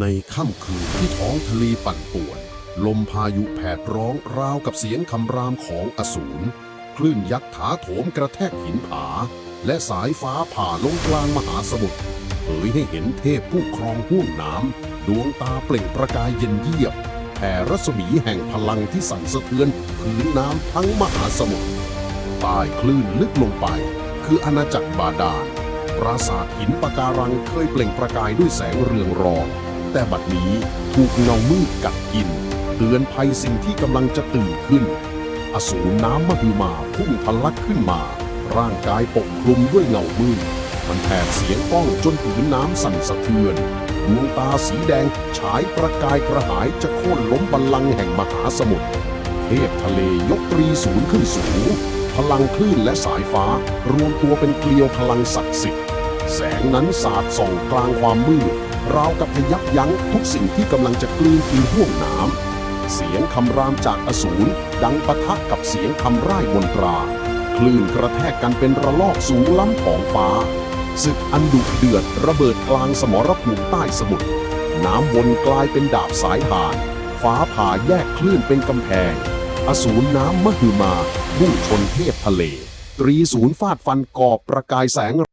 ในค่ำคืนที่ท้องทะเลปั่นป่วน ลมพายุแผดร้องราวกับเสียงคำรามของอสูรคลื่นยักษ์ถาโถมกระแทกหินผา และสายฟ้าผ่าลงกลางมหาสมุทรเผยให้เห็นเทพผู้ครองห้วงน้ำ ดวงตาเปล่งประกายเย็นเยียบแผ่รัศมีแห่งพลังที่สั่นสะเทือนผืนน้ำทั้งมหาสมุทรใต้คลื่นลึกลงไป คืออาณาจักรบาดาลปราสาทหินปะการังเคยเปล่งประกายด้วยแสงเรืองรอง แต่บัดนี้ถูกเงามืดกัดกิน เตือนภัยสิ่งที่กำลังจะตื่นขึ้น อสูรน้ำมหึมาพุ่งทะลักขึ้นมา ร่างกายปกคลุมด้วยเงามืด มันแผดเสียงก้องจนผืนน้ำสั่นสะเทือนดวงตาสีแดงฉายประกายกระหายจะโค่นล้มบัลลังก์แห่งมหาสมุทรเทพทะเลยกตรีศูนย์ขึ้นสูง พลังคลื่นและสายฟ้ารวมตัวเป็นเกลียวพลังศักดิ์สิทธิ์ แสงนั้นสาดส่องกลางความมืดราวกับจะยับยั้งทุกสิ่งที่กำลังจะกลืนกินห่วงน้ำเสียงคำรามจากอสูรดังปะทะกับเสียงคำร่ายมนตรา คลื่นกระแทกกันเป็นระลอกสูงล้ำของฟ้าศึกอันดุเดือดระเบิดกลางสมรภูมิใต้สมุทรน้ำวนกลายเป็นดาบสายผ่าน ฟ้าผ่าแยกคลื่นเป็นกำแพง อสูรน้ำมหึมามุ่งชนเทพทะเล ตรีศูนย์ฟาดฟันกอบประกายแสง